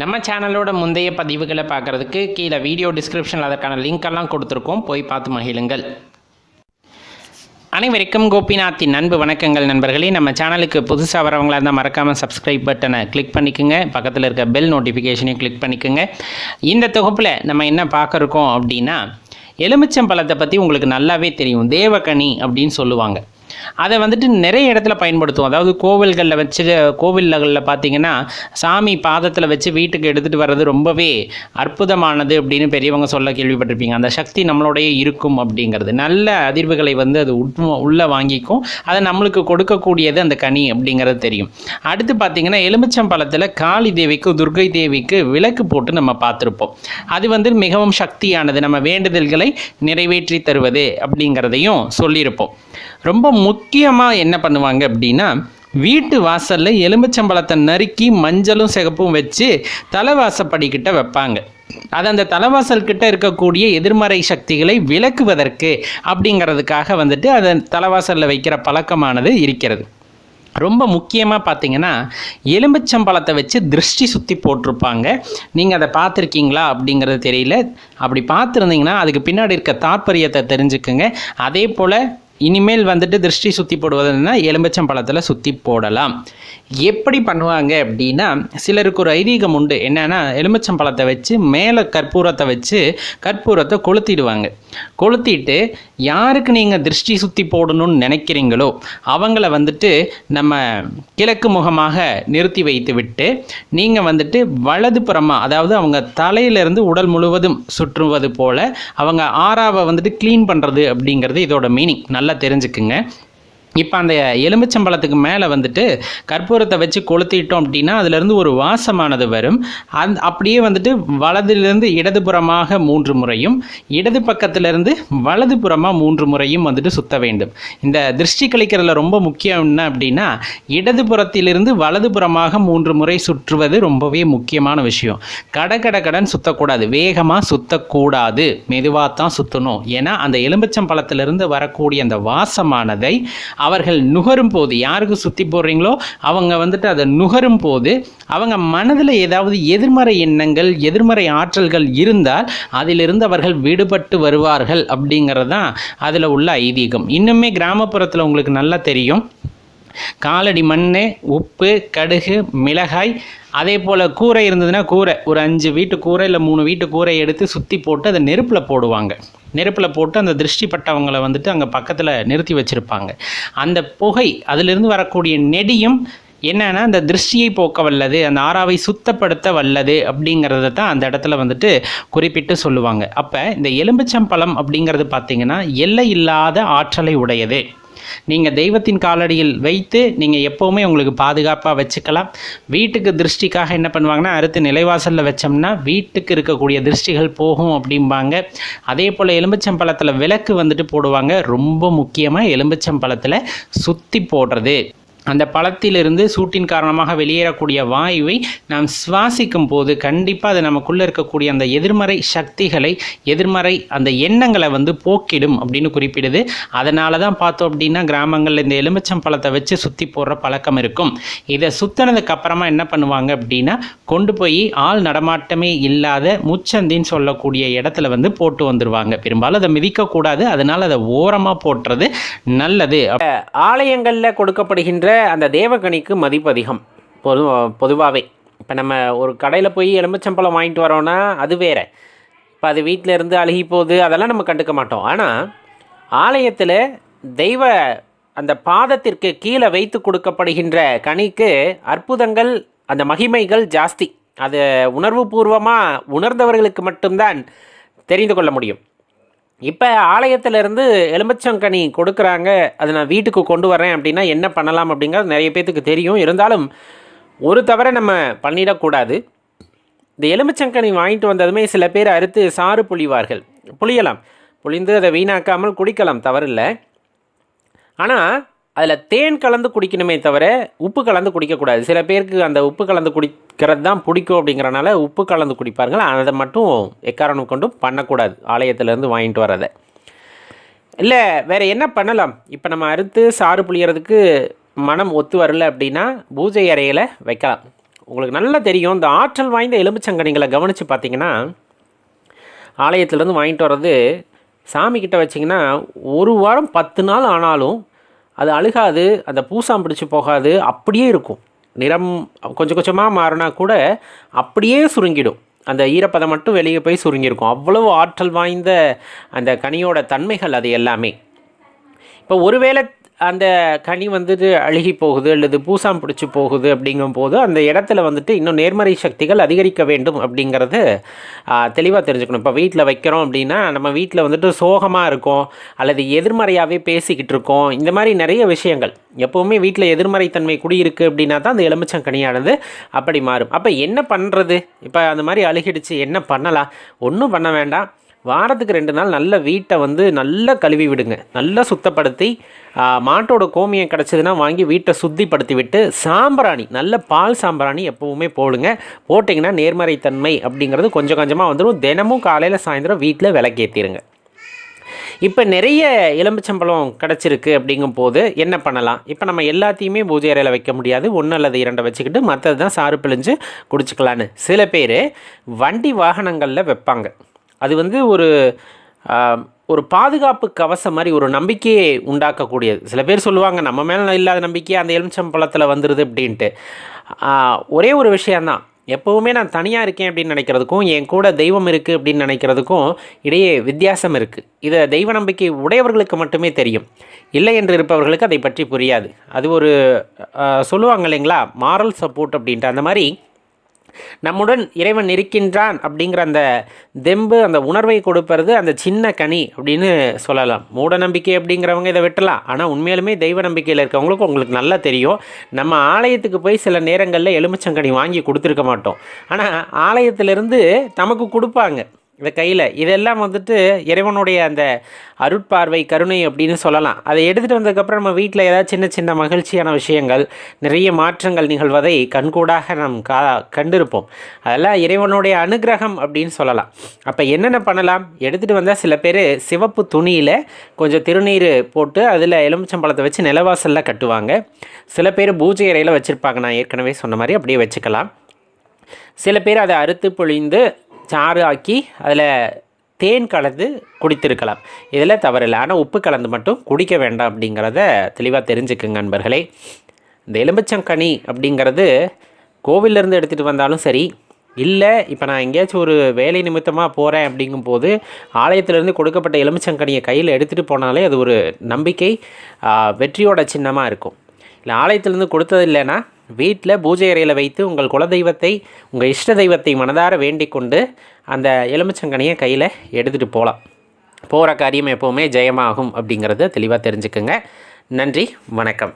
நம்ம சேனலோட முந்தைய பதிவுகளை பார்க்குறதுக்கு கீழே வீடியோ டிஸ்கிரிப்ஷனில் அதற்கான லிங்க்கெல்லாம் கொடுத்துருக்கோம். போய் பார்த்து மகிழுங்கள். அனைவருக்கும் கோபிநாத்தின் அன்பு வணக்கங்கள் நண்பர்களே. நம்ம சேனலுக்கு புதுசாக வரவங்களாக இருந்தால் மறக்காமல் சப்ஸ்கிரைப் பட்டனை கிளிக் பண்ணிக்கோங்க. பக்கத்தில் இருக்க பெல் நோட்டிஃபிகேஷனையும் கிளிக் பண்ணிக்கோங்க. இந்த தொகுப்பில் நம்ம என்ன பார்க்குறோம் அப்படின்னா எலுமிச்சம்பழத்தை பற்றி உங்களுக்கு நல்லாவே தெரியும். தேவகனி அப்படின்னு சொல்லுவாங்க. அதை வந்துட்டு நிறைய இடத்துல பயன்படுத்துவோம். அதாவது கோவில்களில் வச்சு கோவில்களில் பார்த்தீங்கன்னா சாமி பாதத்தில் வச்சு வீட்டுக்கு எடுத்துகிட்டு வர்றது ரொம்பவே அற்புதமானது அப்படின்னு பெரியவங்க சொல்ல கேள்விப்பட்டிருப்பீங்க. அந்த சக்தி நம்மளோடய இருக்கும் அப்படிங்கிறது. நல்ல அதிர்வுகளை வந்து அது உட் உள்ளே வாங்கிக்கும். அதை நம்மளுக்கு கொடுக்கக்கூடியது அந்த கனி அப்படிங்கிறது தெரியும். அடுத்து பார்த்தீங்கன்னா எலுமிச்சம்பழத்தில் காளி தேவிக்கு துர்கை தேவிக்கு விளக்கு போட்டு நம்ம பார்த்துருப்போம் அது வந்து மிகவும் சக்தியானது. நம்ம வேண்டுதல்களை நிறைவேற்றி தருவது அப்படிங்கிறதையும் சொல்லியிருப்போம். ரொம்ப முக்கியமாக என்ன பண்ணுவாங்க அப்படின்னா வீட்டு வாசலில் எலும்புச்சம்பழத்தை நறுக்கி மஞ்சளும் சிகப்பும் வச்சு தலைவாசப்படிக்கிட்ட வைப்பாங்க. அது அந்த தலைவாசல் கிட்ட இருக்கக்கூடிய எதிர்மறை சக்திகளை விலக்குவதற்கு அப்படிங்கிறதுக்காக வந்துட்டு அதை தலைவாசலில் வைக்கிற பழக்கமானது இருக்கிறது. ரொம்ப முக்கியமாக பார்த்தீங்கன்னா எலும்புச்சம்பழத்தை வச்சு திருஷ்டி சுற்றி போட்டிருப்பாங்க. நீங்கள் அதை பார்த்துருக்கீங்களா அப்படிங்கிறது தெரியல. அப்படி பார்த்துருந்தீங்கன்னா அதுக்கு பின்னாடி இருக்க தாற்பயத்தை தெரிஞ்சுக்குங்க. அதே போல் இனிமேல் வந்துட்டு திருஷ்டி சுற்றி போடுவதுன்னா எலுமிச்சம்பழத்தில் சுற்றி போடலாம். எப்படி பண்ணுவாங்க அப்படின்னா சிலருக்கு ஒரு ஐதீகம் உண்டு. என்னென்னா எலுமிச்சம் பழத்தை வச்சு மேலே கற்பூரத்தை வச்சு கற்பூரத்தை கொளுத்திடுவாங்க. கொளுத்திட்டு யாருக்கு நீங்கள் திருஷ்டி சுற்றி போடணும்னு நினைக்கிறீங்களோ அவங்கள வந்துட்டு நம்ம கிழக்கு முகமாக நிறுத்தி வைத்து விட்டு நீங்கள் வந்துட்டு வலது புறமாக அதாவது அவங்க தலையிலிருந்து உடல் முழுவதும் சுற்றுவது போல் அவங்க ஆறாவை வந்துட்டு க்ளீன் பண்ணுறது அப்படிங்கிறது இதோட மீனிங் நல்ல தெரிஞ்சுக்குங்க. இப்போ அந்த எலுமிச்சம்பழத்துக்கு மேலே வந்துட்டு கற்பூரத்தை வச்சு கொளுத்திட்டோம் அப்படின்னா அதுலேருந்து ஒரு வாசமானது வரும். அந் அப்படியே வந்துட்டு வலதுலேருந்து இடதுபுறமாக மூன்று முறையும் இடது பக்கத்திலிருந்து வலதுபுறமாக மூன்று முறையும் வந்துட்டு சுத்த வேண்டும். இந்த திருஷ்டி கழிக்கிறதுல ரொம்ப முக்கியம் என்ன அப்படின்னா இடதுபுறத்திலிருந்து வலதுபுறமாக மூன்று முறை சுற்றுவது ரொம்பவே முக்கியமான விஷயம். கட கட கடன் சுத்தக்கூடாது. வேகமாக சுத்தக்கூடாது. மெதுவாக தான் சுற்றணும் ஏன்னா அந்த எலுமிச்சம்பழத்திலிருந்து வரக்கூடிய அந்த வாசமானதை அவர்கள் நுகரும் போது யாருக்கு சுற்றி போடுறீங்களோ அவங்க வந்துட்டு அதை நுகரும் போது அவங்க மனதில் ஏதாவது எதிர்மறை எண்ணங்கள் எதிர்மறை ஆற்றல்கள் இருந்தால் அதிலிருந்து அவர்கள் விடுபட்டு வருவார்கள் அப்படிங்கிறது தான் அதில் உள்ள ஐதீகம். இன்னுமே கிராமப்புறத்தில் உங்களுக்கு நல்லா தெரியும். காலடி மண் உப்பு கடுகு மிளகாய் அதே போல் கூரை இருந்ததுன்னா கூரை. ஒரு அஞ்சு வீட்டு கூரை இல்லை மூணு வீட்டு கூரை எடுத்து சுற்றி போட்டு அதை நெருப்பில் போடுவாங்க. நெருப்பில் போட்டு அந்த திருஷ்டிப்பட்டவங்களை வந்துட்டு அங்கே பக்கத்தில் நிறுத்தி வச்சுருப்பாங்க. அந்த புகை அதிலிருந்து வரக்கூடிய நெடியும் என்னன்னா அந்த திருஷ்டியை போக்க வல்லது அந்த ஆறாவை சுத்தப்படுத்த வல்லது அப்படிங்கிறத தான் அந்த இடத்துல வந்துட்டு குறிப்பிட்டு சொல்லுவாங்க. அப்போ இந்த எலும்பிச்சம்பழம் அப்படிங்கிறது பார்த்திங்கன்னா எல்லை இல்லாத ஆற்றலை உடையது. நீங்கள் தெய்வத்தின் காலடியில் வைத்து நீங்கள் எப்போவுமே உங்களுக்கு பாதுகாப்பாக வச்சுக்கலாம். வீட்டுக்கு திருஷ்டிக்காக என்ன பண்ணுவாங்கன்னா அறுத்து நிலைவாசலில் வச்சோம்னா வீட்டுக்கு இருக்கக்கூடிய திருஷ்டிகள் போகும் அப்படிம்பாங்க. அதே போல் எலும்பிச்சம்பழத்தில் விளக்கு வந்துட்டு போடுவாங்க. ரொம்ப முக்கியமாக எலும்பிச்சம்பழத்தில் சுற்றி போடுறது. அந்த பழத்திலிருந்து சூட்டின் காரணமாக வெளியேறக்கூடிய வாயுவை நாம் சுவாசிக்கும் போது கண்டிப்பாக அது நமக்குள்ளே இருக்கக்கூடிய அந்த எதிர்மறை சக்திகளை எதிர்மறை அந்த எண்ணங்களை வந்து போக்கிடும் அப்படின்னு குறிப்பிடுது. அதனால தான் பார்த்தோம் அப்படின்னா கிராமங்களில் இந்த எலுமிச்சம் பழத்தை வச்சு சுற்றி போடுற பழக்கம் இருக்கும். இதை சுத்தினதுக்கு அப்புறமா என்ன பண்ணுவாங்க அப்படின்னா கொண்டு போய் ஆள் நடமாட்டமே இல்லாத முச்சந்தின்னு சொல்லக்கூடிய இடத்துல வந்து போட்டு வந்துடுவாங்க பெரும்பாலும் அதை மிதிக்கக்கூடாது. அதனால் அதை ஓரமாக போட்டுறது நல்லது. ஆலயங்களில் கொடுக்கப்படுகின்ற அந்த தேவகனிக்கு மதிப்பு அதிகம். பொது பொதுவாகவே இப்போ நம்ம ஒரு கடையில் போய் எலுமிச்சம்பழம் வாங்கிட்டு வரோன்னா அது வேற. இப்போ அது வீட்டில் இருந்து அழுகி போகுது அதெல்லாம் நம்ம கண்டுக்க மாட்டோம். ஆனால் ஆலயத்தில் தெய்வ அந்த பாதத்திற்கு கீழே வைத்து கொடுக்கப்படுகின்ற கனிக்கு அற்புதங்கள் அந்த மகிமைகள் ஜாஸ்தி. அது உணர்வுபூர்வமாக உணர்ந்தவர்களுக்கு மட்டும்தான் தெரிந்து கொள்ள முடியும். இப்போ ஆலயத்திலேருந்து எலுமிச்சங்கனி கொடுக்குறாங்க. அதை நான் வீட்டுக்கு கொண்டு வரேன் அப்படின்னா என்ன பண்ணலாம் அப்படிங்கிறது நிறைய பேர்த்துக்கு தெரியும். இருந்தாலும் ஒரு தவிர நம்ம பண்ணிடக்கூடாது. இந்த எலுமிச்சங்கனி வாங்கிட்டு வந்ததுமே சில பேர் அறுத்து சாறு புழிவார்கள். புளியலாம் புளிந்து அதை வீணாக்காமல் குடிக்கலாம். தவறில்லை. ஆனால் அதில் தேன் கலந்து குடிக்கணுமே தவிர உப்பு கலந்து குடிக்கக்கூடாது. சில பேருக்கு அந்த உப்பு கலந்து குடிக்கிறது தான் பிடிக்கும் அப்படிங்கிறனால உப்பு கலந்து குடிப்பார்கள். அதை மட்டும் எக்காரணம் கொண்டும் பண்ணக்கூடாது. ஆலயத்திலேருந்து வாங்கிட்டு வரதை இல்லை வேறு என்ன பண்ணலாம்? இப்போ நம்ம அறுத்து சாறு புளியறதுக்கு மனம் ஒத்து வரல அப்படின்னா பூஜை அறையில் வைக்கலாம். உங்களுக்கு நல்லா தெரியும் இந்த ஆற்றல் வாய்ந்த எலும்புச்சங்கனிகளை கவனித்து பார்த்தீங்கன்னா ஆலயத்துலேருந்து வாங்கிட்டு வர்றது சாமிக்கிட்ட வச்சிங்கன்னா ஒரு வாரம் பத்து நாள் ஆனாலும் அது அழுகாது அந்த பூசாம் பிடிச்சி போகாது அப்படியே இருக்கும். நிறம் கொஞ்சம் கொஞ்சமாக மாறினா கூட அப்படியே சுருங்கிடும். அந்த ஈரப்பதம் மட்டும் வெளியே போய் சுருங்கியிருக்கும். அவ்வளவு ஆற்றல் வாய்ந்த அந்த கனியோட தன்மைகள் அது எல்லாமே. இப்போ ஒருவேளை அந்த கனி வந்துட்டு அழுகி போகுது அல்லது பூசாம் பிடிச்சி போகுது அப்படிங்கும்போது அந்த இடத்துல வந்துட்டு இன்னும் நேர்மறை சக்திகள் அதிகரிக்க வேண்டும் அப்படிங்கிறது தெளிவாக தெரிஞ்சுக்கணும். இப்போ வீட்டில் வைக்கிறோம் அப்படின்னா நம்ம வீட்டில் வந்துட்டு சோகமாக இருக்கோம் அல்லது எதிர்மறையாகவே பேசிக்கிட்டு இருக்கோம். இந்த மாதிரி நிறைய விஷயங்கள். எப்போவுமே வீட்டில் எதிர்மறைத்தன்மை குடியிருக்கு அப்படின்னா தான் அந்த எலுமிச்சங்கனியானது அப்படி மாறும். அப்போ என்ன பண்ணுறது இப்போ அந்த மாதிரி அழுகிடுச்சு என்ன பண்ணலாம்? ஒன்றும் பண்ண வேண்டாம். வாரத்துக்கு ரெண்டு நாள் நல்ல வீட்டை வந்து நல்லா கழுவி விடுங்க. நல்லா சுத்தப்படுத்தி மாட்டோட கோமியம் கிடச்சதுன்னா வாங்கி வீட்டை சுத்திப்படுத்தி விட்டு சாம்பிராணி நல்ல பால் சாம்பிராணி எப்போவுமே போடுங்க. போட்டிங்கன்னா நேர்மறைத்தன்மை அப்படிங்கிறது கொஞ்சம் கொஞ்சமாக வந்துடும் தினமும் காலையில் சாயந்தரம் வீட்டில் விளக்கேற்றிடுங்க இப்போ நிறைய எலும்பிச்சம்பழம் கிடச்சிருக்கு அப்படிங்கும் போது என்ன பண்ணலாம்? இப்போ நம்ம எல்லாத்தையுமே பூஜை அறையில் வைக்க முடியாது. ஒன்று அல்லது இரண்டை வச்சுக்கிட்டு மற்றது தான் சாறு பிழிஞ்சு குடிச்சிக்கலான்னு. சில பேர் வண்டி வாகனங்களில் வைப்பாங்க. அது வந்து ஒரு ஒரு பாதுகாப்பு கவசம் மாதிரி ஒரு நம்பிக்கையை உண்டாக்கக்கூடியது. சில பேர் சொல்லுவாங்க நம்ம மேலே இல்லாத நம்பிக்கை அந்த எலுமிச்சம்பழத்தில் வந்துடுது அப்படின்ட்டு. ஒரே ஒரு விஷயந்தான் எப்போவுமே நான் தனியாக இருக்கேன் அப்படின்னு நினைக்கிறதுக்கும் என் கூட தெய்வம் இருக்குது அப்படின்னு நினைக்கிறதுக்கும் இடையே வித்தியாசம் இருக்குது இதை தெய்வ நம்பிக்கை உடையவர்களுக்கு மட்டுமே தெரியும். இல்லை என்று இருப்பவர்களுக்கு அதை பற்றி புரியாது. அது ஒரு சொல்லுவாங்க இல்லைங்களா? மாரல் சப்போர்ட் அப்படின்ட்டு. அந்த மாதிரி நம்முடன் இறைவன் இருக்கின்றான் அப்படிங்கிற அந்த தெம்பு அந்த உணர்வை கொடுப்பது அந்த சின்ன கனி அப்படின்னு சொல்லலாம். மூட நம்பிக்கை அப்படிங்கிறவங்க இதை விட்டலாம். ஆனால் உண்மையிலுமே தெய்வ நம்பிக்கையில் இருக்கவங்களுக்கு உங்களுக்கு நல்லா தெரியும். நம்ம ஆலயத்துக்கு போய் சில நேரங்களில் எலுமிச்சங்கனி வாங்கி கொடுத்துருக்க மாட்டோம். ஆனால் ஆலயத்திலிருந்து நமக்கு கொடுப்பாங்க. இந்த கையில். இதெல்லாம் வந்துட்டு இறைவனுடைய அந்த அருட்பார்வை கருணை அப்படின்னு சொல்லலாம். அதை எடுத்துகிட்டு வந்ததுக்கப்புறம் நம்ம வீட்டில் ஏதாவது சின்ன சின்ன மகிழ்ச்சியான விஷயங்கள் நிறைய மாற்றங்கள் நிகழ்வதை கண்கூடாக நாம் கா கண்டிருப்போம். அதெல்லாம் இறைவனுடைய அனுகிரகம் அப்படின்னு சொல்லலாம். அப்போ என்னென்ன பண்ணலாம்? எடுத்துகிட்டு வந்தால் சில பேர் சிவப்பு துணியில் கொஞ்சம் திருநீர் போட்டு அதில் எலுமிச்சம்பழத்தை வச்சு நிலவாசலில் கட்டுவாங்க. சில பேர் பூஜை அறையில் வச்சுருப்பாங்க. நான் ஏற்கனவே சொன்ன மாதிரி அப்படியே வச்சுக்கலாம். சில பேர் அதை அறுத்து பொழிந்து சாறு ஆக்கி அதில் தேன் கலந்து குடித்திருக்கலாம். இதில் தவறில்லை ஆனால் உப்பு கலந்து மட்டும் குடிக்க வேண்டாம் அப்படிங்கிறத தெளிவாக தெரிஞ்சுக்குங்க நண்பர்களே. இந்த எலுமிச்சங்கனி அப்படிங்கிறது கோவிலேருந்து எடுத்துகிட்டு வந்தாலும் சரி இல்லை இப்போ நான் எங்கேயாச்சும் ஒரு வேலை நிமித்தமாக போகிறேன் அப்படிங்கும்போது ஆலயத்திலேருந்து கொடுக்கப்பட்ட எலுமிச்சங்கனியை கையில் எடுத்துகிட்டு போனாலே அது ஒரு நம்பிக்கை வெற்றியோட சின்னமாக இருக்கும். இல்லை ஆலயத்திலேருந்து கொடுத்தது இல்லைன்னா வீட்டில் பூஜை அறையில் வைத்து உங்கள் குலதெய்வத்தை உங்கள் இஷ்ட தெய்வத்தை மனதார வேண்டிக் கொண்டு அந்த எலுமிச்சங்கனியை கையில் எடுத்துகிட்டு போகலாம். போகிற காரியம் எப்போவுமே ஜெயமாகும் அப்படிங்கிறத தெளிவாக தெரிஞ்சுக்கோங்க. நன்றி வணக்கம்.